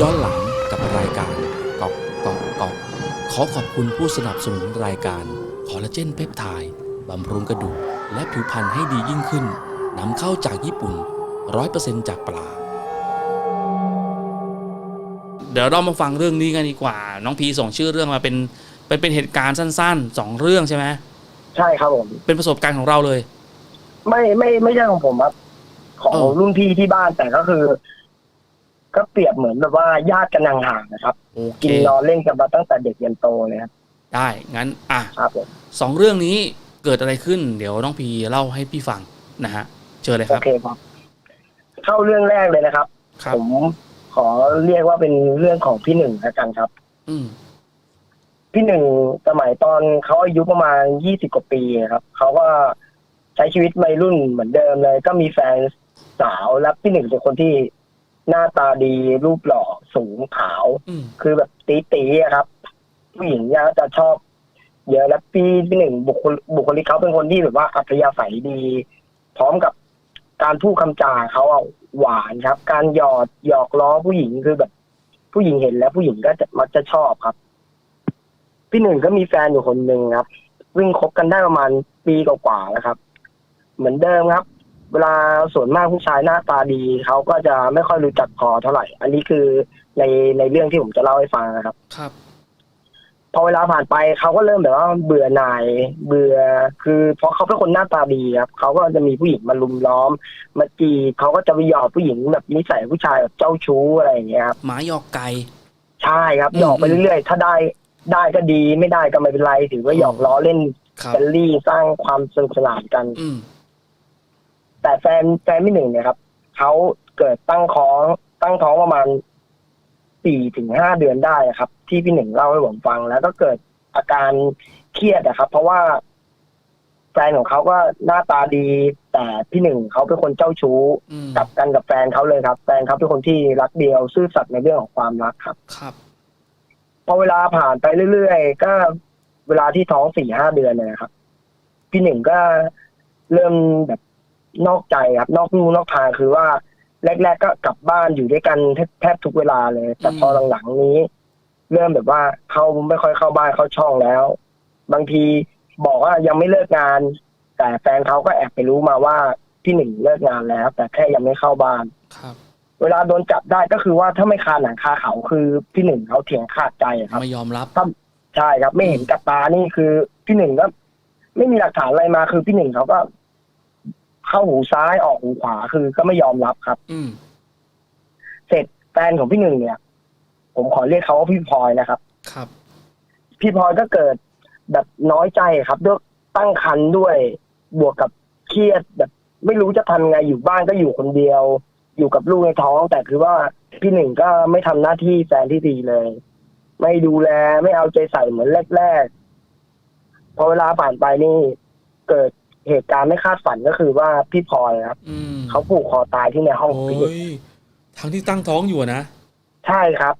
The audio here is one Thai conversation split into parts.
ย้อนหลังกับรายการกอกกอกกอกขอขอบคุณผู้สนับสนุนรายการคอลลาเจนเพปไทด์บำรุงกระดูกและผิวพรรณให้ดียิ่งขึ้นนำเข้าจากญี่ปุ่น 100%จากปลา เดี๋ยวเรามาฟังเรื่องนี้กันดีกว่า น้องพีส่งชื่อเรื่องมาเป็นเป็นเป็นเหตุการณ์สั้นๆสองเรื่องใช่ไหมใช่ครับผมเป็นประสบการณ์ของเราเลย ไม่ไม่ไม่ใช่ของผมครับ ของเออรุ่นพี่ที่บ้านแต่ก็คือ ก็เปรียบเหมือนแบบว่าญาติกันห่างๆนะครับ โอเคกินนอนเล่นกันมาตั้งแต่เด็กยันโตเลยครับได้งั้นอะครับผมสองเรื่องนี้เกิดอะไรขึ้น เดี๋ยวน้องพีเล่าให้พี่ฟังนะฮะเชิญเลยคโอรับเคครับ เข้าเรื่องแรกเลยนะครับ ครับ ผมขอเรียกว่าเป็นเรื่องของพี่หนึ่งแล้วกันครับ อืมพี่หนึ่งสมัยตอนเขาอายุประมาณยี่สิบกว่าปีครับเขาก็ใช้ชีวิตวัยรุ่นเหมือนเดิมเลย ก็มีแฟนสาวแล้วพี่หนึ่งเป็นคนที่ หน้าตาดีรูปหล่อสูงขาวอืมคือแบบตีตีๆอะครับ ผู้หญิงเนี่ยจะชอบเยอะแล้วพี่พี่หนึ่งบุคลิกบุคลิกเขาเป็นคนที่แบบว่าอัธยาศัยดี พร้อมกับการพูดคำจาเขาอะหวานครับ การหยอดหยอกล้อผู้หญิงคือแบบ ผู้หญิงเห็นแล้วผู้หญิงก็จะมักจะชอบครับ พี่หนึ่งก็มีแฟนอยู่คนหนึ่งครับ วิ่งคบกันได้ประมาณปีกว่าๆแล้วครับ เหมือนเดิมครับ เวลาส่วนมากผู้ชายหน้าตาดีเขาก็จะไม่ค่อยรู้จักพอเท่าไหร่ อันนี้คือในในเรื่องที่ผมจะเล่าให้ฟังนะครับ ครับ พอเวลาผ่านไปเขาก็เริ่มแบบว่าเบื่อหน่าย เบื่อคือเพราะเขาเป็นคนหน้าตาดีครับเขาก็จะมีผู้หญิงมาลุมล้อม มาจีบเขาก็จะไปหยอกผู้หญิงแบบนิสัยผู้ชายแบบเจ้าชู้อะไรอย่างเงี้ยครับหมาหยอกไก่ใช่ครับอืมหยอกไปเรื่อยๆ ถ้าได้ได้ก็ดีไม่ได้ก็ไม่เป็นไรถือว่าหยอกล้อเล่นครับเฟลลี่สร้างความสนุกสนานกัน อืม แต่แฟนแฟนพี่หนึ่งเนี่ยครับเขาเกิดตั้งท้องตั้งท้องประมาณสี่ถึงห้าเดือนได้ครับ ที่พี่หนึ่งเล่าให้ผมฟัง แล้วก็เกิดอาการเครียดนะครับ เพราะว่าแฟนของเขาก็หน้าตาดี แต่พี่หนึ่งเขาเป็นคนเจ้าชู้อืมกลับกันกับแฟนเขาเลยครับ แฟนเขาเป็นคนที่รักเดียวซื่อสัตย์ในเรื่องของความรักครับ ครับพอเวลาผ่านไปเรื่อยๆก็เวลาที่ท้องสี่ห้าเดือนเนี่ยนะครับ พี่หนึ่งก็เริ่มแบบ นอกใจครับ นอกลู่นอกทางคือว่า แรก ๆ ก็กลับบ้านอยู่ด้วยกันแทบแทบทุกเวลาเลย แต่พอหลังๆนี้ เริ่มแบบว่าเขาไม่ค่อยเข้าบ้านเข้าช่องแล้ว บางทีบอกว่ายังไม่เลิกงาน แต่แฟนเขาก็แอบไปรู้มาว่าพี่หนึ่งเลิกงานแล้ว แต่แค่ยังไม่เข้าบ้านครับ เวลาโดนจับได้ก็คือว่าถ้าไม่คาหนังคาเขาคือพี่หนึ่งเขาเถียงขาดใจครับไม่ยอมรับใช่ครับ ไม่เห็นกับตานี่คือพี่หนึ่งก็ไม่มีหลักฐานอะไรมาคือพี่หนึ่งเขาก็ เข้าหูซ้ายออกหูขวาคือก็ไม่ยอมรับครับ อืมเสร็จแฟนของพี่หนึ่งเนี่ย ผมขอเรียกเขาว่าพี่พลอยนะครับ ครับ พี่พลอยก็เกิดแบบน้อยใจครับด้วยตั้งครรภ์ด้วยบวกกับเครียดแบบ ไม่รู้จะทำไงอยู่บ้านก็อยู่คนเดียว อยู่กับลูกในท้อง แต่คือว่าพี่หนึ่งก็ไม่ทำหน้าที่แฟนที่ดีเลย ไม่ดูแลไม่เอาใจใส่เหมือนแรกๆพอเวลาผ่านไปนี่ เกิด เหตุการณ์ไม่คาดฝันก็คือว่าพี่พลอยครับอืมเขาผูกคอตายที่ในห้องโอ้พี่หนึ่งยทั้งที่ตั้งท้องอยู่อะนะใช่ครับ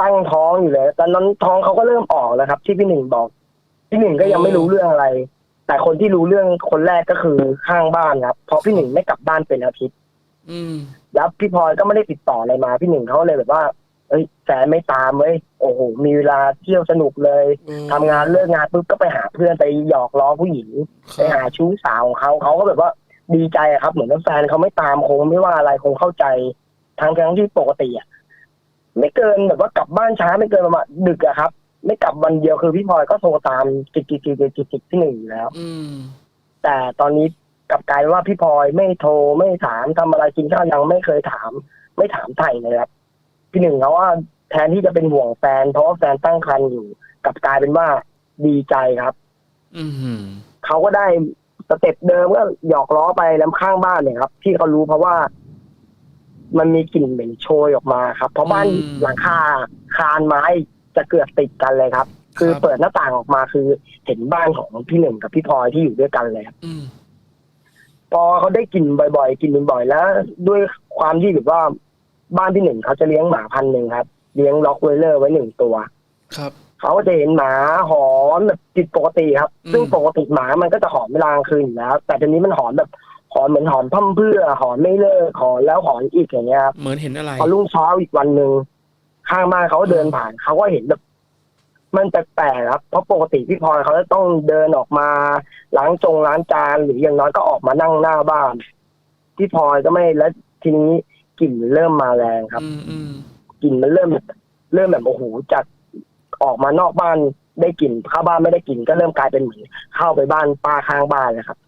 ตั้งท้องอยู่เลยตอนนั้นท้องเขาก็เริ่มออกแล้วครับ ที่พี่หนึ่งบอก พี่หนึ่งก็ยังไม่รู้เรื่องอะไร แต่คนที่รู้เรื่องคนแรกก็คือข้างบ้านครับ เพราะพี่หนึ่งไม่กลับบ้านเป็นอาทิตย์ อืม แล้วพี่พลอยก็ไม่ได้ติดต่ออะไรมา พี่หนึ่งเขาเลยแบบว่า เอ้ยแฟนไม่ตามเว้ยโอ้โหมีเวลาเที่ยวสนุกเลยทำงานเลิกงานปุ๊บก็ไปหาเพื่อนไปหยอกล้อผู้หญิงคไปรับ หาชู้สาวของเขาเขาก็แบบว่าดีใจอะครับ เหมือนว่าแฟนเขาไม่ตามคงไม่ว่าอะไรคงเข้าใจทางทั้งที่ปกติอะไม่เกินแบบว่ากลับบ้านช้าไม่เกินประมาณดึกอะครับ ไม่กลับวันเดียวคือพี่พลอยก็โทรตามจิกจิกจิกจิกจิกจิกที่หนึ่งอยู่แล้ว อืม แต่ตอนนี้กลับกลายเป็นว่าพี่พลอยไม่โทรไม่ถามทำอะไรกินข้าวยังไม่เคยถาม ไม่ถามไถ่เลยครับ พี่หนึ่งเขาว่าแทนที่จะเป็นห่วงแฟน เพราะว่าแฟนตั้งครรภ์อยู่กลับกลายเป็นว่าดีใจครับ อืมเขาก็ได้สเต็ปเดิมก็หยอกล้อไปแล้วข้างบ้านเนี่ยครับ ที่เขารู้เพราะว่า มันมีกลิ่นเหม็นโชยออกมาครับ เพราะบ้านอืมหลังคาคานไม้จะเกือบติดกันเลยครับ คือครับเปิดหน้าต่างออกมาคือเห็นบ้านของพี่หนึ่งกับพี่พลอยที่อยู่ด้วยกันเลยครับอืมพอเขาได้กลิ่นบ่อยๆกลิ่นบ่อยๆแล้ว ด้วยความที่แบบว่า บ้านพี่หนึ่งเขาจะเลี้ยงหมาพันธุ์หนึ่งครับ เลี้ยงล็อกเวลเลอร์ไว้หนึ่งตัว ครับ เขาก็จะเห็นหมาหอนแบบผิดปกติครับอืมซึ่งปกติหมามันก็จะหอนเวลากลางคืนอยู่แล้ว แต่ทีนี้มันหอนแบบหอนเหมือนหอนพร่ำเพรื่อหอนไม่เลิกหอนแล้วหอนอีกอย่างเงี้ยครับเหมือนเห็นอะไรพอรุ่งเช้าอีกวันหนึ่งข้างบ้านเขาเดินผ่านเขาก็เห็นแบบมันแปลกๆครับ เพราะปกติพี่พลอยเขาจะต้องเดินออกมาล้างจงล้างจานหรืออย่างน้อยก็ออกมานั่งหน้าบ้าน พี่พลอยก็ไม่แล้วทีนี้ กลิ่นเริ่มมาแรงครับ อืมอืมกลิ่นมันเริ่ม เริ่มแบบโอ้โหจากออกมานอกบ้านได้กลิ่นเข้าบ้านไม่ได้กลิ่นก็เริ่มกลายเป็นเหมือนเข้าไปบ้านป้าข้างบ้านเลยครับ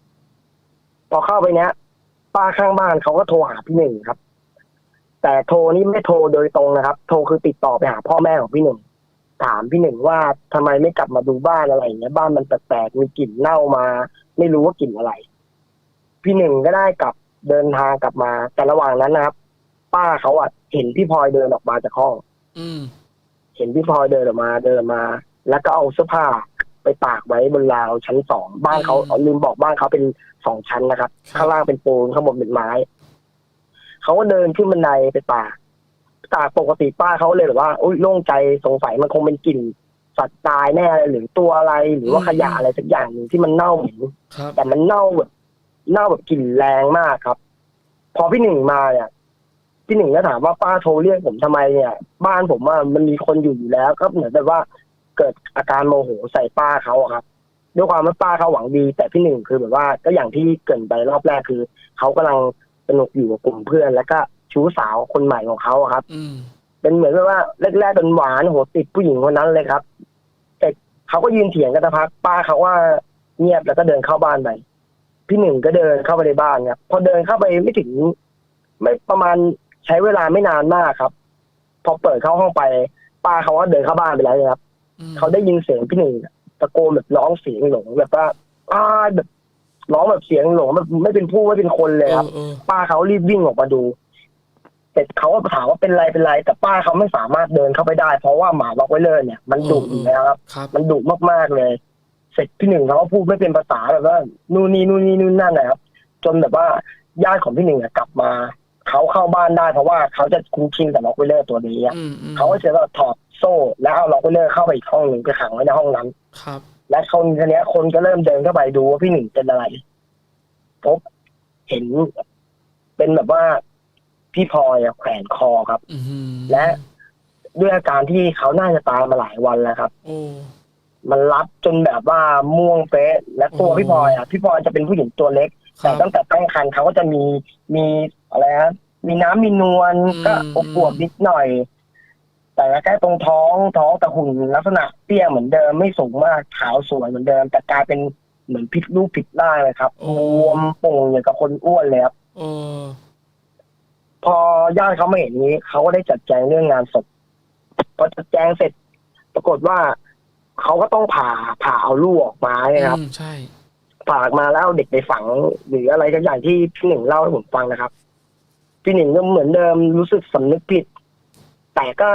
พอเข้าไปเนี้ย ป้าข้างบ้านเขาก็โทรหาพี่หนึ่งครับ แต่โทรนี่ไม่โทรโดยตรงนะครับ โทรคือติดต่อไปหาพ่อแม่ของพี่หนึ่งถามพี่หนึ่งว่าทำไมไม่กลับมาดูบ้านอะไรอย่างเงี้ยบ้านมันแปลกๆมีกลิ่นเน่ามา ไม่รู้ว่ากลิ่นอะไร พี่หนึ่งก็ได้กลับเดินทางกลับมา แต่ระหว่างนั้นนะครับ ป้าเขาอะเห็นพี่พลอยเดินออกมาจากห้อง อืม เห็นพี่พลอยเดินออกมาเดินออกมา แล้วก็เอาเสื้อผ้าไปตากไว้บนราวชั้นสองบ้านเขาอืมเอาลืมบอกบ้านเขาเป็นสองชั้นนะครับครับ ข้างล่างเป็นปูนข้างบนเป็นไม้เขาก็เดินขึ้นบันไดไปตากตากปกติป้าเขาเลยแบบว่าอุ้ยโล่งใจสงสัยมันคงเป็นกลิ่นสัตว์ตายแน่เลยหรือตัวอะไรหรือว่าขยะอะไรสักอย่างหนึ่งที่มันเน่าเหม็น ครับ แต่มันเน่าแบบเน่าแบบกลิ่นแรงมากครับ พอพี่หนึ่งมาเนี่ย พี่หนึ่งก็ถามว่าป้าโทรเรียกผมทำไมเนี่ย บ้านผมว่ามันมีคนอยู่อยู่แล้ว ก็เหมือนแบบว่าเกิดอาการโมโหใส่ป้าเขาอะครับ ด้วยความว่าป้าเขาหวังดี แต่พี่หนึ่งคือแบบว่าก็อย่างที่เกรินไปรอบแรกคือเขากำลังสนุกอยู่กับกลุ่มเพื่อน แล้วก็ชู้สาวคนใหม่ของเขาอะครับ อืมเป็นเหมือนกับว่าแรกๆเป็นหวานโหติดผู้หญิงคนนั้นเลยครับแต่เขาก็ยืนเถียงกันสักพักป้าเขาว่าเงียบแล้วก็เดินเข้าบ้านไปพี่หนึ่งก็เดินเข้าไปในบ้านครับพอเดินเข้าไปไม่ถึง ไม่ประมาณ ใช้เวลาไม่นานมากครับ พอเปิดเข้าห้องไป ป้าเขาก็เดินเข้าบ้านไปแล้วนะครับอืมเขาได้ยินเสียงพี่หนึ่งตะโกนแบบร้องเสียงหลงแบบว่าอ้ายแบบร้องแบบเสียงหลงแบบไม่เป็นผู้ไม่เป็นคนเลยครับเออป้าเขารีบวิ่งออกมาดูแต่เขาก็ถามว่าเป็นไรเป็นไร แต่ป้าเขาไม่สามารถเดินเข้าไปได้ เพราะว่าหมาล็อกไว้เลยเนี่ยมันดุอยู่แล้วครับครับ มันดุมากๆเลย เสร็จพี่หนึ่งเขาก็พูดไม่เป็นภาษาแบบว่านู่นนี่นู่นนี่นู่นนั่นนะครับ จนแบบว่าญาติของพี่หนึ่งอะกลับมา เขาเข้าบ้านได้เพราะว่าเขาจะคุ้นชินกับล็อกไวเลอร์ตัวนี้อะอืมอืมเขาก็จะแบบถอดโซ่ แล้วเอาล็อกไวเลอร์เข้าไปอีกห้องหนึ่งไปขังไว้ในห้องนั้น ครับ และคนคนนี้ยคนก็เริ่มเดินเข้าไปดูว่าพี่หนึ่งเป็นอะไรพบเห็นเป็นแบบว่าพี่พลอยอะแขวนคอครับ อืมและด้วยอาการที่เขาน่าจะตายมาหลายวันแล้วครับ โอ้ มันรับจนแบบว่าม่วงเฟะและตัวโอ้พี่พลอยอะพี่พลอยจะเป็นผู้หญิงตัวเล็กครัแต่บตั้งแต่ตั้งครรภ์เขาก็จะมีมี อะไรฮะมีน้ำมีนวลอืมก็อบอวบนิดหน่อย แต่แค่ตรงท้องท้องแต่หุ่นลักษณะเตี้ยเหมือนเดิมไม่สูงมากขาวสวยเหมือนเดิม แต่กลายเป็นเหมือนผิดรูปผิดร่างเลยครับบวมโป่งอย่างกับคนอ้วนเลยครับโอ้พอญาติเขามาเห็นนี้เขาก็ได้จัดแจงเรื่องงานศพพอจัดแจงเสร็จ ปรากฏว่าเขาก็ต้องผ่าผ่าเอาลูกออกมาเนี่ยครับอืมใช่ผ่าออกมาแล้วเอาเด็กไปฝัง หรืออะไรก็อย่างที่พี่หนึ่งเล่าให้ผมฟังนะครับ พี่หนึ่งก็เหมือนเดิมรู้สึกสำนึกผิด แต่ก็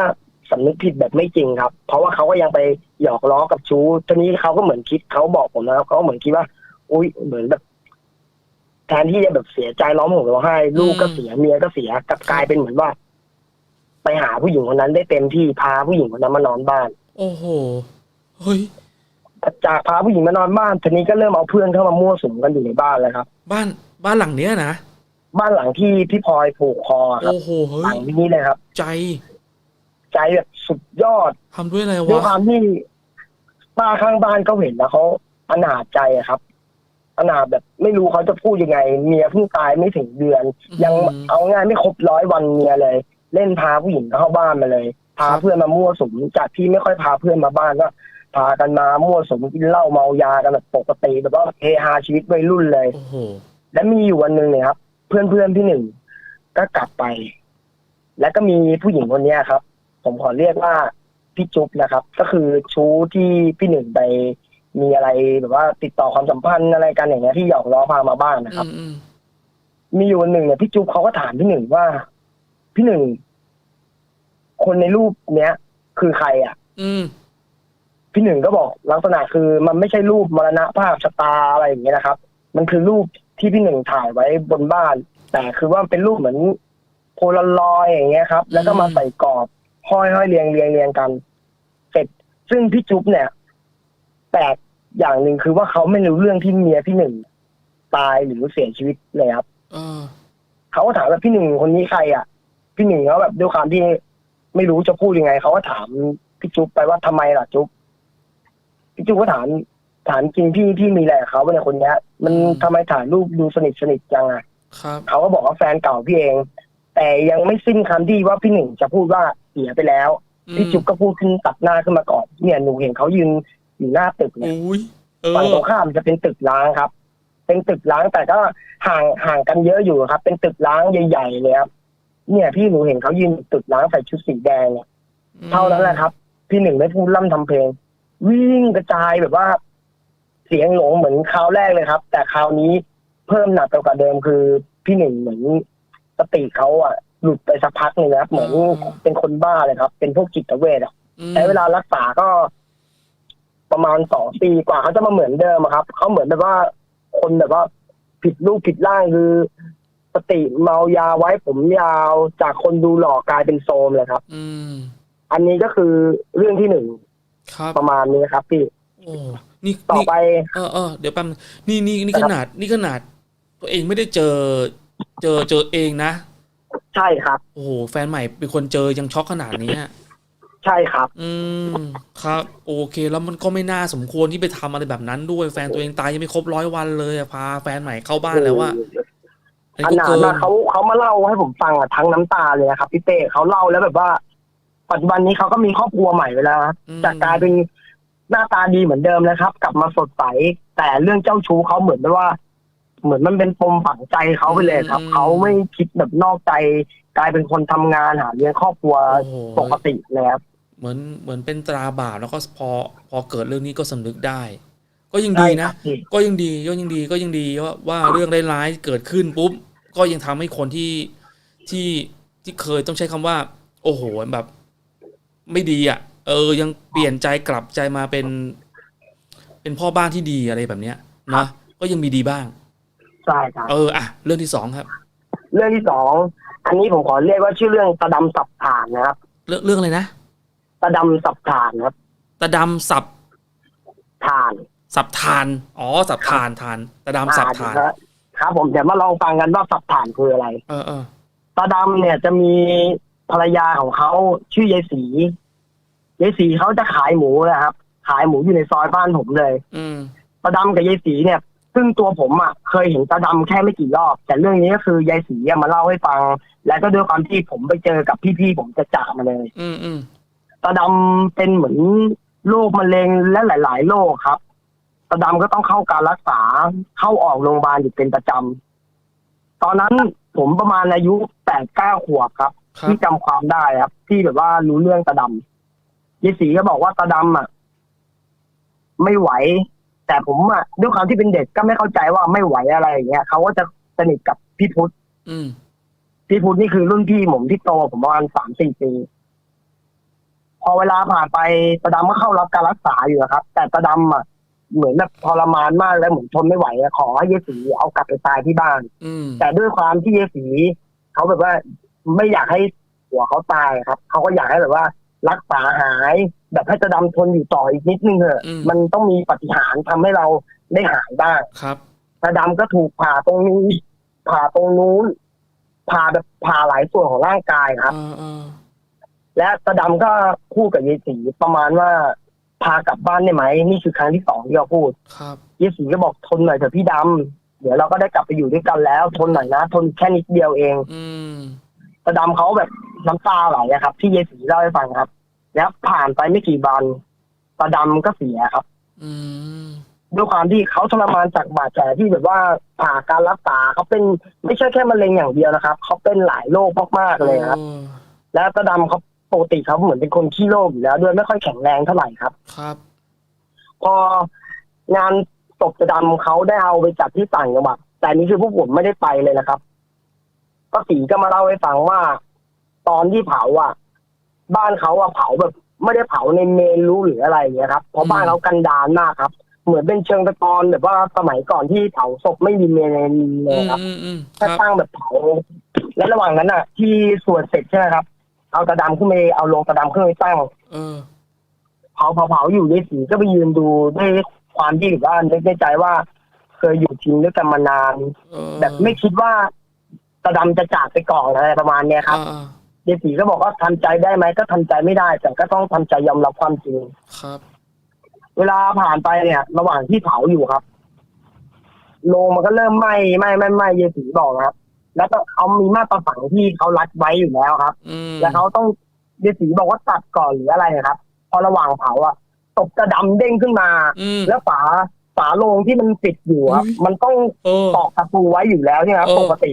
สำนึกผิดแบบไม่จริงครับ เพราะว่าเขาก็ยังไปหยอกล้อกับชู้ทีนี้เขาก็เหมือนคิดเขาบอกผมนะครับเขาก็เหมือนคิดว่า อุ้ยเหมือนแบบแทนที่จะแบบเสียใจร้องห่มร้องไห้ลูกก็เสียเมียก็เสียกลับกลายเป็นเหมือนว่า ไปหาผู้หญิงคนนั้นได้เต็มที่พาผู้หญิงคนนั้นมานอนบ้าน โอ้โหเฮ้ยจากพาผู้หญิงมานอนบ้านทีนี้ก็เริ่มเอาเพื่อนเข้ามามั่วสุมกันอยู่ในบ้านแล้วครับ บ้านบ้านหลังเนี้ยนะ บ้านหลังที่พี่พลอยผูกคอครับโอ้โหเฮ้หลัยงนี้เลยครับ ใจใจแบบสุดยอดทำด้วยอะไรด้วยควาวะมที่ป้าข้างบ้านเขาเห็นแล้วเขาอนาจใจอะครับอนาถแบบไม่รู้เขาจะพูดยังไง เมียเพิ่งตายไม่ถึงเดือน ยังอืมเอาง่ายไม่ครบร้อยวันเมียเลย เล่นพาผู้หญิงเข้าบ้านมาเลย พาครับเพื่อนมามั่วสุมจากที่ไม่ค่อยพาเพื่อนมาบ้านก็พากันมามั่วสุมกินเหล้าเมายากันแบบปกติแบบว่าเฮฮาชีวิตวัยรุ่นเลย โอ้โห และมีอยู่วันหนึ่งเนี่ยครับ เพื่อนเพื่อนๆพี่หนึ่งก็กลับไป แล้วก็มีผู้หญิงคนเนี้ยครับ ผมขอเรียกว่าพี่จุ๊บนะครับ ก็คือชู้ที่พี่หนึ่งไปมีอะไรแบบว่า ติดต่อความสัมพันธ์อะไรกันอย่างเงี้ยที่หยอกล้อพามาบ้านนะครับอืมอืมมีอยู่วันหนึ่งเนี่ยพี่จุ๊บเขาก็ถามพี่หนึ่งว่า พี่หนึ่งคนในรูปเนี้ย คือใครอะ อืมพี่หนึ่งก็บอกลักษณะคือมันไม่ใช่รูปมรณะภาพชะตาอะไรอย่างเงี้ยนะครับ มันคือรูป ที่พี่หนึ่งถ่ายไว้บนบ้าน แต่คือว่ามันเป็นรูปเหมือนโพลารอยด์อย่างเงี้ยครับ แล้วก็มาใส่กรอบห้อยห้อยเรียงเรียงเรียงกัน เสร็จซึ่งพี่จุ๊บเนี่ยแปลกอย่างหนึ่งคือว่าเขาไม่รู้เรื่องที่เมียพี่หนึ่งตายหรือเสียชีวิตเลยครับเออเขาก็ถามว่าพี่หนึ่งคนนี้ใครอะ พี่หนึ่งเขาแบบด้วยความที่ไม่รู้จะพูดยังไงเขาก็ถามพี่จุ๊บไปว่าทำไมล่ะจุ๊บพี่จุ๊บก็ถาม ถามจริงพี่พี่มีอะไรกับเขาเนี่ยคนเนี้ย มันทำไมถ่ายรูปดูสนิทสนิทจังอะครับ เขาก็บอกว่าแฟนเก่าพี่เอง แต่ยังไม่สิ้นคำที่ว่าพี่หนึ่งจะพูดว่าเสียไปแล้ว อืมพี่จุ๊บก็พูดขึ้นตัดหน้าขึ้นมาก่อนเนี่ยหนูเห็นเขายืนอยู่หน้าตึกเนี่ย อุ้ยเอฝั่งอตรงข้ามจะเป็นตึกล้างครับ เป็นตึกล้างแต่ก็ห่างห่างกันเยอะอยู่ครับ เป็นตึกล้างใหญ่ๆเลยครับ เนี่ยพี่หนูเห็นเขายืนอยู่ตึกล้างใส่ชุดสีแดงเนี่ยเท่านั้นแหละครับ พี่หนึ่งไม่พูดล่ำทำเพลง วิ่งกระจายแบบว่า เสียงหลงเหมือนคราวแรกเลยครับ แต่คราวนี้เพิ่มหนักไปกว่าเดิมคือพี่หนึ่งเหมือนสติเขาอะหลุดไปสักพักหนึ่งนะครับเหมือนเป็นคนบ้าเลยครับ เป็นพวกจิตเวชอะอืมใช้เวลารักษาก็ ประมาณสองปีกว่าเขาจะมาเหมือนเดิมอะครับเขาเหมือนแบบว่าคนแบบว่า ผิดรูปผิดร่างคือสติเมายาไว้ผมยาวจากคนดูหล่อกลายเป็นโซมเลยครับ อืมอันนี้ก็คือเรื่องที่หนึ่งครับประมาณนี้ครับพี่โอ้ นี่ต่อนี่ไป เออเออเดี๋ยวแป๊บนึงนี่นี่นี่คขรับนาดนี่ขนาด ตัวเองไม่ได้เจอ เจอเจอเองนะ ใช่ครับ โอ้โหแฟนใหม่เป็นคนเจอยังช็อกขนาดนี้อะใช่ครับ อืมครับ โอเค แล้วมันก็ไม่น่าสมควรที่ไปทำอะไรแบบนั้นด้วยแฟนตัวเองตายยังไม่ครบร้อยวันเลยอะพาแฟนใหม่เข้าบ้านแล้วว่าขนาดว่าเขาเขามาเล่าให้ผมฟังอะทั้งน้ำตาเลยนะครับพี่เต้เขาเล่าแล้วแบบว่า ปัจจุบันนี้เขาก็มีครอบครัวใหม่ไปแล้วครับจากกลายเป็น หน้าตาดีเหมือนเดิมนะครับ กลับมาสดใส แต่เรื่องเจ้าชู้เขาเหมือนแบบว่า เหมือนมันเป็นปมฝังใจเขาไปเลยครับ เขาไม่คิดแบบนอกใจ กลายเป็นคนทำงานหาเลี้ยงครอบครัวโอ้โหปกติเลยครับเหมือนเหมือนเป็นตราบาปแล้วก็พอพอเกิดเรื่องนี้ก็สำนึกได้ ก็ยังดีใช่คนะรับพี่ก็ยังดีก็ยังดีก็ยังดีว่าว่าเรื่องร้ายๆเกิดขึ้นปุ๊บก็ยังทำให้คนที่ที่ที่เคยต้องใช้คำว่า โอ้โหแบบ ไม่ดีอะ เออ ยังเปลี่ยนใจกลับใจมาเป็น เป็นพ่อบ้านที่ดีอะไรแบบเนี้ยนะก็ยังมีดีบ้าง ใช่ครับ เอออะเรื่องที่สองครับ เรื่องที่สอง อันนี้ผมขอเรียกว่าชื่อเรื่องตาดำสับฐานนะครับ เรื่องเรื่องอะไรนะตาดำสับฐานครับตาดำสับฐาน สับทาน อ๋อ สับทานทานตาดำสับทานอ่ครับ ผมเดี๋ยวมาลองฟังกันว่าสับฐานคืออะไร เออเออตาดำเนี่ยจะมีภรรยาของเขาชื่อยายสี ยายสีเขาจะขายหมูนะครับ ขายหมูอยู่ในซอยบ้านผมเลย อืมตาดำกับยายสีเนี่ย ซึ่งตัวผมอะเคยเห็นตาดำแค่ไม่กี่รอบ แต่เรื่องนี้ก็คือยายสีอะมาเล่าให้ฟัง แล้วก็ด้วยความที่ผมไปเจอกับพี่ๆผมจะจากมาเลย อืมอืมตาดำเป็นเหมือนโรคมะเร็งและหลาย ๆ โรคครับ ตาดำก็ต้องเข้าการรักษาเข้าออกโรงพยาบาลอยู่เป็นประจำ ตอนนั้นผมประมาณอายุแปดเก้าขวบครับ ครับที่จำความได้ครับ ที่แบบว่ารู้เรื่องตาดำ ยายศรีก็บอกว่าตาดำอะ ไม่ไหว แต่ผมอะด้วยความที่เป็นเด็กก็ไม่เข้าใจว่าไม่ไหวอะไรอย่างเงี้ยเขาก็จะสนิทกับพี่พุทธอืม พี่พุทธนี่คือรุ่นพี่ผมที่โตผมประมาณสามสี่ปีพอเวลาผ่านไปตาดำก็เข้ารับการรักษาอยู่อะครับ แต่ตาดำอะเหมือนแบบทรมานมากแล้วเหมือนทนไม่ไหวอะขอให้เยสีเอากลับไปตายที่บ้าน อืม แต่ด้วยความที่เยสีเขาแบบว่าไม่อยากให้หัวเขาตายครับ เขาก็อยากให้แบบว่า รักษาหาย แบบให้ตาดำทนอยู่ต่ออีกนิดนึงเถอะอืม มันต้องมีปาฏิหารย์ทำให้เราได้หายบ้าง ครับ ตาดำก็ถูกผ่าตรงนี้ ผ่าตรงนู้น ผ่าแบบผ่าหลายส่วนของร่างกายครับ เออเออและตาดำก็พูดกับยายศรีประมาณว่าพากลับบ้านได้ไหมนี่คือครั้งที่สองที่เขาพูดครับ ยายศรีก็บอกทนหน่อยเถอะพี่ดำเดี๋ยวเราก็ได้กลับไปอยู่ด้วยกันแล้ว ทนหน่อยนะ ทนแค่นิดเดียวเอง อืม ตาดำเขาแบบน้ำตาไหลอะครับ ที่ยายศรีเล่าให้ฟังครับ แล้วผ่านไปไม่กี่วันตาดำก็เสียครับ อืม ด้วยความที่เขาทรมานจากบาดแผลที่แบบว่าผ่าการรักษาเขาเป็นไม่ใช่แค่มะเร็งอย่างเดียวนะครับเขาเป็นหลายโรคมากๆเลยครับโอ้แล้วตาดำเขาปกติเขาเหมือนเป็นคนขี้โรคอยู่แล้วด้วยไม่ค่อยแข็งแรงเท่าไหร่ครับ ครับ พองานศพตาดำเขาได้เอาไปจัดที่ต่างจังหวัดแต่อันนี้คือพวกผมไม่ได้ไปเลยนะครับ ป้าศรีก็มาเล่าให้ฟังว่า ตอนที่เผาอะ บ้านเขาอะเผาแบบ ไม่ได้เผาในเมนรู้หรืออะไรอย่างเงี้ยครับเพราะบ้านเขากันดานมากครับ เหมือนเป็นเชิงตะกอนแบบว่าสมัยก่อนที่เผาศพไม่มีเมนเลยครับอืมอืมคแค่รับตั้งแบบเผา และระหว่างนั้นอะ ที่สวดเสร็จใช่ไหมครับ เอาตาดำขึ้นไปเอาลงตาดำขึ้นไปตั้งเผาเผาเผาอยู่ยายศรีก็ไปยืนดูด้วยความที่แบบว่านึกในใจว่า เคยอยู่ทีมด้วยกันมานานแบบไม่คิดว่า ตาดำจะจากไปก่อนอะไรประมาณเนี้ยครับอ่ายายสีก็บอกว่าทำใจได้ไหมก็ทำใจไม่ได้ แต่ก็ต้องทำใจยอมรับความจริงครับ เวลาผ่านไปเนี่ย ระหว่างที่เผาอยู่ครับโลงมันก็เริ่มไหม้ไหม้ไหม้ไหม้เยายสีบอกนะครับ แล้วก็เขามีมาตรฝังที่เขารัดไว้อยู่แล้วครับอืมแล้วเขาต้องเยายสีบอกว่าตัดก่อนหรืออะไรนะครับ พอระหว่างเผาอะตบกระดำเด้งขึ้นมาอืมแล้วฝาฝาโลงที่มันปิดอยู่ครับอุ๊ยมันต้องเออตอกตะปูไว้อยู่แล้วใช่ไหมครับเออปกติ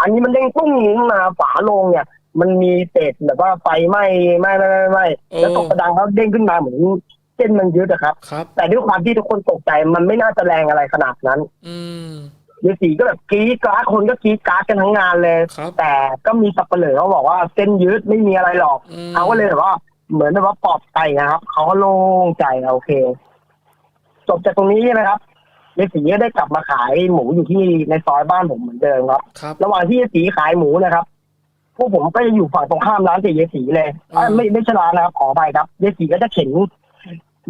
อันนี้มันเด้งปุ้งขึ้นมาฝาโลงเนี่ย มันมีเศษแบบว่าไฟไหม้ไหม้ไหม้ไหม้ไหม้แล้วตกกระดังเขาเด้งขึ้นมาเหมือนเส้นมันยึดอะครับครับ แต่ด้วยความที่ทุกคนตกใจมันไม่น่าจะแรงอะไรขนาดนั้น อืมยายสีก็แบบกรี๊ดกราดคนก็กรี๊ดกราดกันทั้งงานเลยครับแต่ก็มีสับเปลือเขาบอกว่าเส้นยืดไม่มีอะไรหรอกอืมเขาก็เลยแบบว่าเหมือนแบบว่าปลอบใจนะครับเขาก็โล่งใจโอเค จบจากตรงนี้ใช่ไหมครับ ยายสีก็ได้กลับมาขายหมูอยู่ที่ในซอยบ้านผมเหมือนเดิมครับ ครับระหว่างที่ยายสีขายหมูนะครับพวกผมก็จะอยู่ฝั่งตรงข้ามร้านกับยายสีเลยเอ้ยไม่ไม่ใช่ร้านนะครับขอไปครับยายสีก็จะเข็น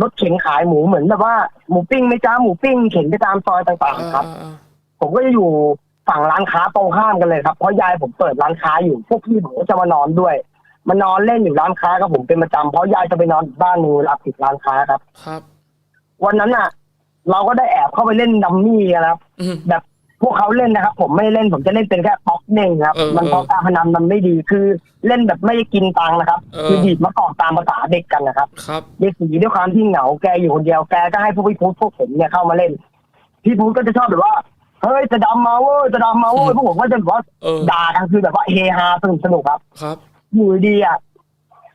รถเข็นขายหมูเหมือนแบบว่าหมูปิ้งไม่จ้าหมูปิ้งเข็นไปตามซอยต่างๆครับ อ่าผมก็จะอยู่ฝั่งร้านค้าตรงข้ามกันเลยครับ เพราะยายผมเปิดร้านค้าอยู่ พวกพี่ผมก็จะมานอนด้วย มานอนเล่นอยู่ร้านค้ากับผมเป็นประจำเพราะยายจะไปนอนอีกบ้านหนึงเวลาปิดร้านค้าครับครับ วันนั้นน่ะ เราก็ได้แอบเข้าไปเล่นดัมมี่กันครับ อืม แบบพวกเขาเล่นนะครับ ผมไม่เล่นผมจะเล่นเป็นแค่ป๊อกเน่งครับ เออมันเพราะการพนันมันไม่ดีคือเล่นแบบไม่กินตังค์นะครับ เออ คือดีดมากอกตามภาษาเด็กกันนะครับ ครับยายสีด้วยความที่เหงาแกอยู่คนเดียวแกก็ให้พวกพี่พุทธพวกผมเนี่ยเข้ามาเล่น พี่พุทธก็จะชอบแบบว่าเฮ้ยจะดำมาเว้ยจะดำมาเว้ยพวกผมก็จะแบบว่าเออ ด่ากันคือแบบว่าเฮฮาสนุกสนุกครับ ครับ อยู่ดีอะ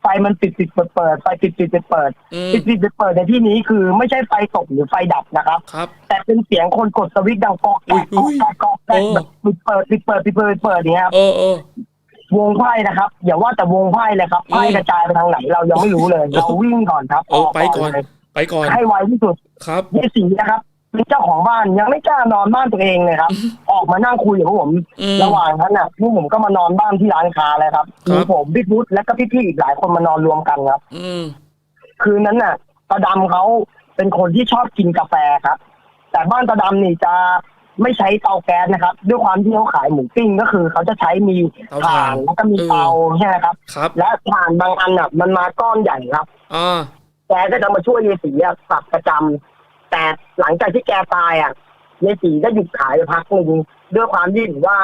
ไฟมันปิดปิดเปิดเปิดไฟปิดปิดปิดเปิดอืมปิดปิดปิดเปิดในที่นี้คือไม่ใช่ไฟตกหรือไฟดับนะครับ ครับ แต่เป็นเสียงคนกดสวิตช์ดังกอกแกกอุ้กอยกแกกกอกแกกเออแบบปิดเปิดปิดเปิดปิดเปิดปิดเปิดอย่างเงี้ยครับเออเออวงไพ่นะครับ อย่าว่าแต่วงไพ่เลยครับไพ่อืมกระจายไปทางไหนเรายังไม่รู้เลย เราวิ่งก่อนครับเออไปก่อนเลยไปก่อนให้ไวที่สุดครับยี่สีนะครับ เป็นเจ้าของบ้านยังไม่กล้านอนบ้านตัวเองเลยครับ ออกมานั่งคุยกับพวกผม อืม ระหว่างนั้นน่ะพวกผมก็มานอนบ้านที่ร้านค้าเลยครับครับ มีผมพี่พุทธและก็พี่ๆอีกหลายคนมานอนรวมกันครับ อืม คืนนั้นน่ะตาดำเขาเป็นคนที่ชอบกินกาแฟครับ แต่บ้านตาดำนี่จะไม่ใช้เตาแก๊สนะครับ ด้วยความที่เขาขายหมูปิ้งก็คือเขาจะใช้มีเตาถ่าถ่านนแล้วก็มีเออ เตาใช่ไหมครับ ครับและถ่านบางอันน่ะ มันมาก้อนใหญ่ครับ อ่าแกก็จะมาช่วยยายศรีอะตัดประจำ แต่หลังจากที่แกตายอะยายศรีก็หยุดขายไปพักหนึ่งด้วยความที่ถือว่า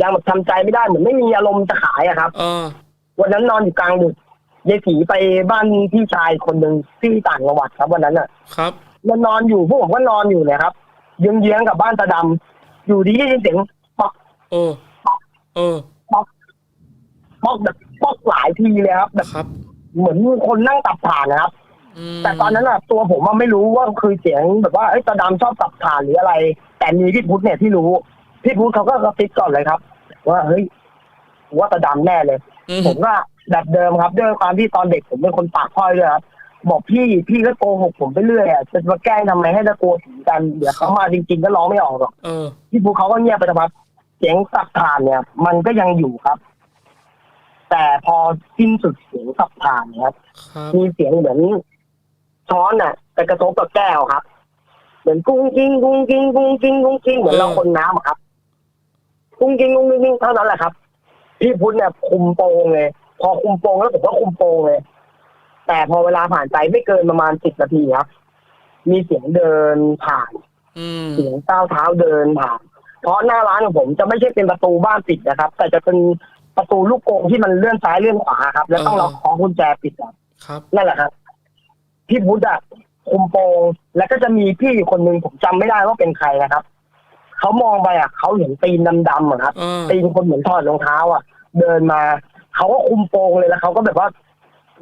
ยังแบบทำใจไม่ได้เหมือนไม่มีอารมณ์จะขายอะครับอ่าวันนั้นนอนอยู่กลางดึกยายศรีไปบ้านพี่ชายคนหนึ่งที่ต่างจังหวัดครับวันนั้นอะ ครับ มันนอนอยู่พวกผมก็นอนอยู่เนี่ยครับเยื้องๆกับบ้านตาดำอยู่ดีได้ยินเสียงป๊อกเออเออป๊อกป๊อกแบบป๊อกหลายทีเลยครับแบบครับ เหมือนคนนั่งตับผ่านนะครับม แต่ตอนนั้นอะตัวผมว่าไม่รู้ว่าคือเสียงแบบว่าไอ้ยตาดำชอบตับถ่านหรืออะไร แต่มีพี่พุทธเนี่ยที่รู้ พี่พุทธเขาก็กระซิบก่อนเลยครับ ว่าเฮ้ยว่าตาดำแน่เลยอืมผมก็แบบเดิมครับ ด้วยความที่ตอนเด็กผมเป็นคนปากพ้อยด้วยครับบอกพี่พี่ก็โกหกผมไปเรื่อยอะจะมาแกล้งทำไมให้ตะโกนผีกันเดี๋ยวเขามาจริงๆก็ร้องไม่ออกหรอกเออพี่พุทธเขาก็เงียบไปสักพักเสียงตับถ่านเนี่ย มันก็ยังอยู่ครับ แต่พอสิ้นสุดเสียงตับถ่านเนี่ยครับครับมีเสียงเหมือน ช้อนอะไปกระทบกับแก้วครับ เหมือนกุ้งกิ้งกุ้งกิ้งกุ้งกิ้งกุ้งกิ้งเหมือนเราคนน้ำอะครับกุ้งกิ้งกุ้งกิ้งเท่านั้นแหละครับ พี่พุทธเนี่ยคุมโปงเลย พอคุมโปงแล้วผมก็คุมโปงเลย แต่พอเวลาผ่านไปไม่เกินประมาณสิบนาทีครับ มีเสียงเดินผ่านอืมเสียงก้าวเท้าเดินผ่าน เพราะหน้าร้านของผมจะไม่ใช่เป็นประตูบ้านปิดนะครับ แต่จะเป็นประตูลูกกรงที่มันเลื่อนซ้ายเลื่อนขวาครับ แล้วต้องล็อกคล้องกุญแจปิดครับครับนั่นแหละครับ พี่พุทธอะคุมโปงแล้วก็จะมีพี่อยู่คนหนึ่งผมจำไม่ได้ว่าเป็นใครนะครับเขามองไปอะเขาเห็นตีนดำๆอะครับอ่าตีนคนเหมือนถอดรองเท้าอะเดินมาเขาก็คุมโปงเลยแล้วเขาก็แบบว่า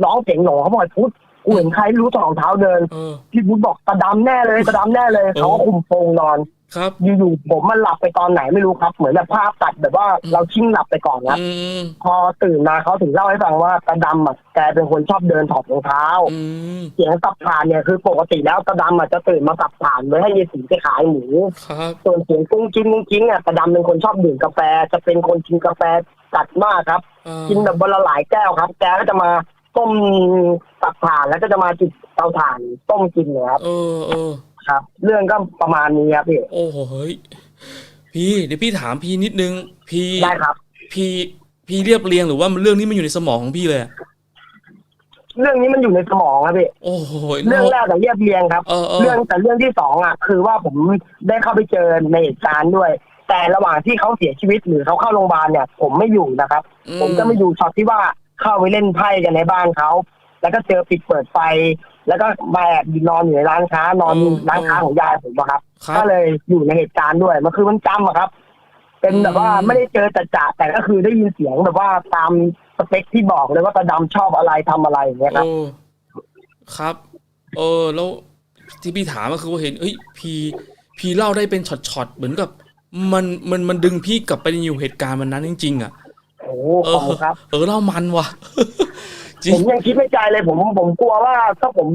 ร้องเสียงหนอเขาบอกไอ้พุทธ กูเห็นใครไม่รู้ถอดรองเท้าเดิน เออ พี่พุทธบอกตาดำแน่เลยตาดำแน่เลยเออ เขาก็คุมโปงนอน ครับ อยู่ๆผมมันหลับไปตอนไหนไม่รู้ครับ เหมือนแบบภาพตัดแบบว่าเราชิ่งหลับไปก่อนครับอืมพอตื่นมาเขาถึงเล่าให้ฟังว่าตาดำอะแกเป็นคนชอบเดินถอดรองเท้า อืมเสียงสับผ่านเนี่ยคือปกติแล้วตาดำอะจะตื่นมาสับผ่านไว้ให้ยายสีไปขายหมูครับส่วนเสียงกุ้งกิ้งกุ้งกิ้งอะตาดำเป็นคนชอบดื่มกาแฟ จะเป็นคนกินกาแฟจัดมากครับ อ่ากินแบบวันละหลายแก้วครับ แกก็จะมา ต้มสับผ่านแล้วก็จะมาจุดเตาถ่านต้มกินเนี่ยครับเออเออครับ เรื่องก็ประมาณนี้ครับพี่โอ้โหเฮ้ยพี่เดี๋ยวพี่ถามพี่นิดนึง พี่ได้ครับ พี่พี่เรียบเรียงหรือว่ามันเรื่องนี้มันอยู่ในสมองของพี่เลยอะเรื่องนี้มันอยู่ในสมองครับพี่โอ้โหเรื่องแรกแต่เรียบเรียงครับ เออเออเรื่องแต่เรื่องที่สองอะ คือว่าผมได้เข้าไปเจอในเหตุการณ์ด้วย แต่ระหว่างที่เขาเสียชีวิตหรือเขาเข้าโรงพยาบาลเนี่ย ผมไม่อยู่นะครับอืผมจะไม่ดูช็อตที่ว่า เข้าไปเล่นไพ่กันในบ้านเขา แล้วก็เจอปิดเปิดไฟ แล้วก็มาแอบนอนอยู่ในร้านค้านอนร้านค้าของยายผมอะครับ ครัก็บเลยอยู่ในเหตุการณ์ด้วย มันคือมันจำอะครับ เป็นแบบว่าอืมไม่ได้เจอจะจะแต่ก็คือได้ยินเสียงแบบว่าตามสเปคที่บอกเลยว่าตาดำชอบอะไรทำอะไรอย่างเงี้ยครับ โอ้ครับ เออ แล้วที่พี่ถามก็คือว่าเห็น เอ้ย พีพีเล่าได้เป็นช็อตๆ เหมือนกับ มันมันมันดึงพี่กลับไปอยู่เหตุการณ์วันนั้นจริงๆ อะ โอ้เอขออบคุณครับเออเล่ามันว่ะ จริผง มยังคิดไม่ใจเลยผมผมกลัวว่าถ้าผม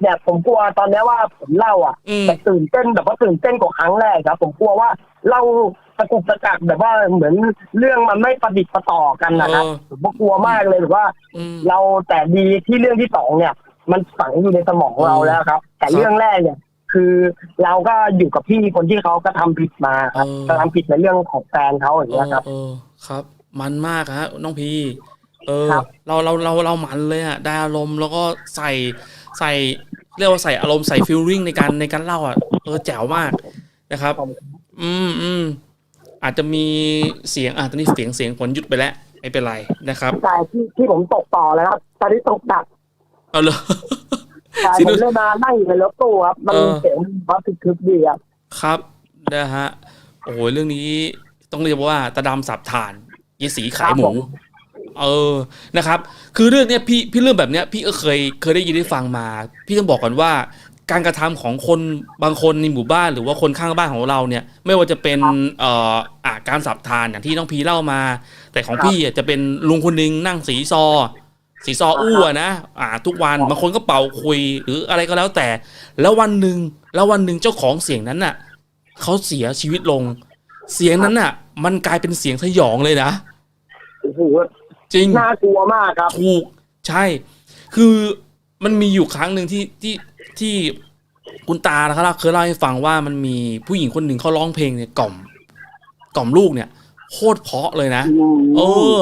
เนี่ยผมกลัวตอนเนี้ยว่าผมเล่าอะอืม แต่ตื่นเต้นแบบว่าตื่นเต้นกว่าครั้งแรกครับ ผมกลัวว่าเล่าตะกุกตะกักแบบว่าเหมือนเรื่องมันไม่ประดิษฐ์ประต่อกันนะครับเออ ผมก็กลัวมากเลยแบบว่า อืม เราแต่ดีที่เรื่องที่สองเนี่ย มันฝังอยู่ในสมองเราแล้วครับ แต่ครับเรื่องแรกเนี่ย คือเราก็อยู่กับพี่คนที่เขาก็ทำผิดมาครับเออกระทำผิดในเรื่องของแฟนเขาอย่างเอเงี้อยครับ เออครับ มันมากฮะน้องพี เออ ครับ เราเราเราเรามันเลยอะได้อารมณ์แล้วก็ใส่ใส่เรียกว่าใส่อารมณ์ใส่ฟิลลิ่งในการในการเล่าอะเออแจ๋วมากนะครับ อืมอืมอาจจะมีเสียงอะตอนนี้เสียงเสียงฝนหยุดไปแล้วไม่เป็นไรนะครับ แต่ที่ที่ผมตกต่อแล้วครับตอนนี้ตกดักเอาเลย แต่สิผมเลยมานั่งอยู่ในรถตู้ครับมันเออเสียงว่าคึกๆดีครับ ครับนะฮะโอ้โหเรื่องนี้ต้องเรียกว่าตาดำสับถ่าน ยายสีขายหมูเออนะครับ คือเรื่องเนี้ยพี่พี่เรื่องแบบเนี้ยพี่ก็เคยเคยได้ยินได้ฟังมา พี่ต้องบอกก่อนว่า การกระทำของคนบางคนในหมู่บ้านหรือว่าคนข้างบ้านของเราเนี่ย ไม่ว่าจะเป็นเอ่ออะการสับทานอย่างที่น้องพีเล่ามา แต่ของครับพี่อะจะเป็นลุงคนหนึงนั่งสีซอ สีซออู้อะนะอ่า ทุกวันบางคนก็เป่าคุยหรืออะไรก็แล้วแต่ แล้ววันหนึ่งแล้ววันหนึ่งเจ้าของเสียงนั้นน่ะเขาเสียชีวิตลง เสียงนั้นน่ะ มันกลายเป็นเสียงสยองเลยนะโอ้โหจริงน่ากลัวมากครับถูกใช่ คือมันมีอยู่ครั้งหนึ่งที่ที่ที่คุณตานะครับเคยเล่าให้ฟังว่ามันมีผู้หญิงคนหนึ่งเขาร้องเพลงเนี่ยกล่อมกล่อมลูกเนี่ยโคตรเพราะเลยนะเออ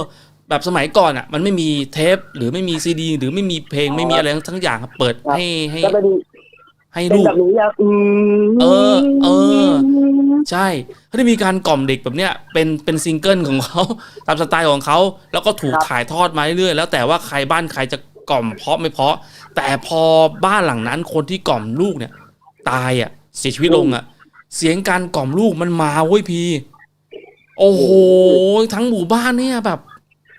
แบบสมัยก่อนอะ มันไม่มีเทปหรือไม่มีซีดี หรือไม่มีเพลงไม่มีอะไรทั้งอย่างครับเปิดให้ให้จะเป็น ให้เป็นลูกแบบนี้อะอืมเออ เออ ใช่เขาได้มีการกล่อมเด็กแบบเนี้ยเป็นเป็นซิงเกิลของเขาตามสไตล์ของเขาแล้วก็ถูกถ่ายทอดมาเรื่อยๆแล้วแต่ว่าใครบ้านใครจะกล่อมเพราะไม่เพราะ แต่พอบ้านหลังนั้นคนที่กล่อมลูกเนี่ย ตายอะ เสียชีวิตลงอะ เสียงการกล่อมลูกมันมาเว้ยพีโอ้โหทั้งหมู่บ้านเนี่ยแบบ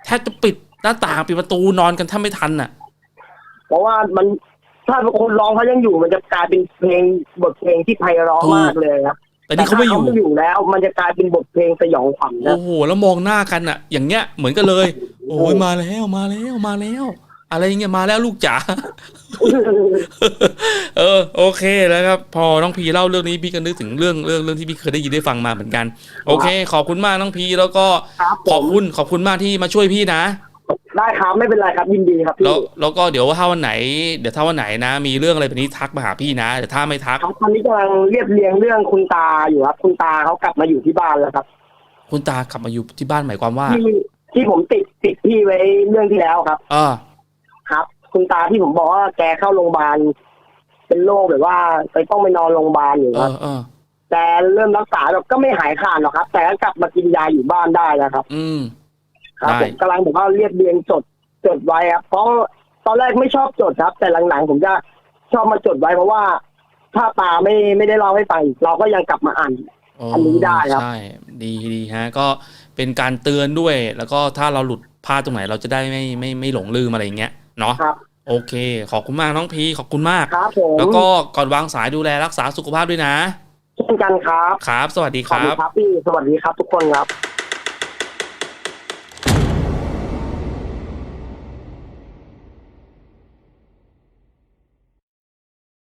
แทบจะปิดหน้าต่างปิดประตูนอนกันแทบไม่ทันอะ เพราะว่ามัน ถ้าคนร้องเขายังอยู่มันจะกลายเป็นเพลงบทเพลงที่ไพเราะถูกมากเลยครับแต่นี่เขาไม่อยู่ถ้อยู่แล้ว มันจะกลายเป็นบทเพลงสยองขวัญนะโอ้โหแล้วมองหน้ากันอะอย่างเงี้ยเหมือนกันเลย โอ้ยมาแล้วมาแล้วมาแล้ว อะไรอย่างเงี้ยมาแล้วลูกจ๋าเออ โอเคแล้วครับ พอน้องพีเล่าเรื่องนี้พี่ก็นึกถึงเรื่องเรื่องเรื่องที่พี่เคยได้ยินได้ฟังมาเหมือนกัน โอเค ขอบคุณมากน้องพีแล้วก็ครับผขอบมคุณขอบคุณมากที่มาช่วยพี่นะ ได้ครับไม่เป็นไรครับยินดีครับพี่แล้วแล้วก็เดี๋ยวถ้าวันไหน เดี๋ยวถ้าวันไหนนะ มีเรื่องอะไรแบบนี้ทักมาหาพี่นะแต่ถ้าไม่ทักครับตอนนี้กำลังเรียบเรียงเรื่องคุณตาอยู่ครับ คุณตาเขากลับมาอยู่ที่บ้านแล้วครับคุณตากลับมาอยู่ที่บ้านหมายความว่า ที่ที่ผมติดติดพี่ไว้เรื่องที่แล้วครับ เออครับ คุณตาที่ผมบอกว่าแกเข้าโรงพยาบาลเป็นโรคแบบว่าไปต้องไปนอนโรงพยาบาลอยู่เอครับอเออ แต่เริ่มรักษาแบบก็ไม่หายขาดหรอกครับ แต่ก็กลับมากินยาอยู่บ้านได้แล้วครับ อืม ครับได้ผมกำลังแบบว่าเรียบเรียงจดจดไว้ครับเพราะตอนแรกไม่ชอบจดครับ แต่หลังๆ ผมจะชอบมาจดไว้เพราะว่า ถ้าตาไม่ไม่ได้เล่าให้ฟังอีกเราก็ยังกลับมาอ่านอันนี้ได้ครับใช่ดีดีฮะ ก็เป็นการเตือนด้วย แล้วก็ถ้าเราหลุดพลาดตรงไหนเราจะได้ไม่ไม่ไม่หลงลืมอะไรอย่างเงี้ยเนาะครับโอเค ขอบคุณมากน้องพีขอบคุณมากครับผมแล้วก็ก่อนวางสายดูแลรักษาสุขภาพด้วยนะเช่นกันครับ ครับ สวัสดีขคอบรัคุณบครับพี่สวัสดีครับทุกคนครับ